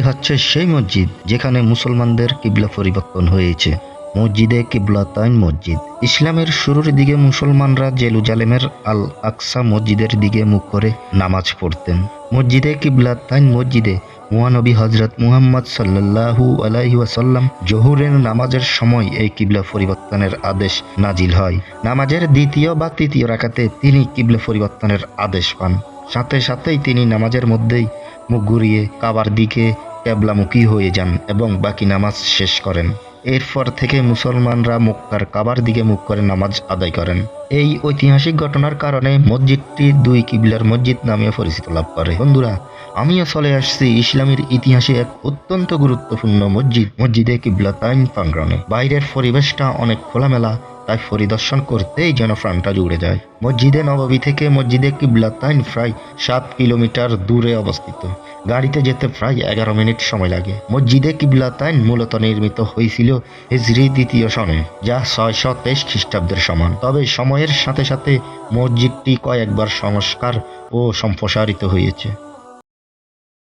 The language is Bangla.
এটাই হচ্ছে সেই মসজিদ যেখানে মুসলমানদের কিবলা পরিবর্তন হয়েছে। মসজিদে কিবলাতাইন মসজিদ। ইসলামের শুরুর দিকে মুসলমানরা জেরুজালেমের আল আকসা মসজিদের দিকে মুখ করে নামাজ পড়তেন। মসজিদে কিবলাতাইন মসজিদে মহানবী হজরত মুহাম্মদ আলাইহি ওয়াসাল্লাম জহুরের নামাজের সময় এই কিবলা পরিবর্তনের আদেশ নাজিল হয়। নামাজের দ্বিতীয় বা তৃতীয় রাখাতে তিনি কিবলা পরিবর্তনের আদেশ পান। সাথে সাথেই তিনি নামাজের মধ্যেই মুখ ঘুরিয়ে কাবার দিকে ক্যাবলামুখী হয়ে যান এবং বাকি নামাজ শেষ করেন। এরপর থেকে মুসলমানরা মক্কার কাবার দিকে মুখ করে নামাজ আদায় করেন। এই ঐতিহাসিক ঘটনার কারণে মসজিদটি দুই কিবলার মসজিদ নামে পরিচিত লাভ করে। বন্ধুরা, আমিও চলে আসছি ইসলামের ইতিহাসে এক অত্যন্ত গুরুত্বপূর্ণ মসজিদ। মসজিদে কিবলাতাইন প্রাঙ্গণে। বাইরের পরিবেশটা অনেক খোলামেলা, তাই পরিদর্শন করতেই যেন প্রাণটা জুড়ে যায়। মসজিদে নববী থেকে মসজিদে কিবলাতাইন প্রায় সাত কিলোমিটার দূরে অবস্থিত। গাড়িতে যেতে প্রায় এগারো মিনিট সময় লাগে। মসজিদে কিবলাতাইন মূলত নির্মিত হয়েছিল হিজরি দ্বিতীয় সনে, যা ছয়শো তেইশ খ্রিস্টাব্দের সমান। তবে সময়ের সাথে সাথে মসজিদটি কয়েকবার সংস্কার ও সম্প্রসারিত হয়েছে।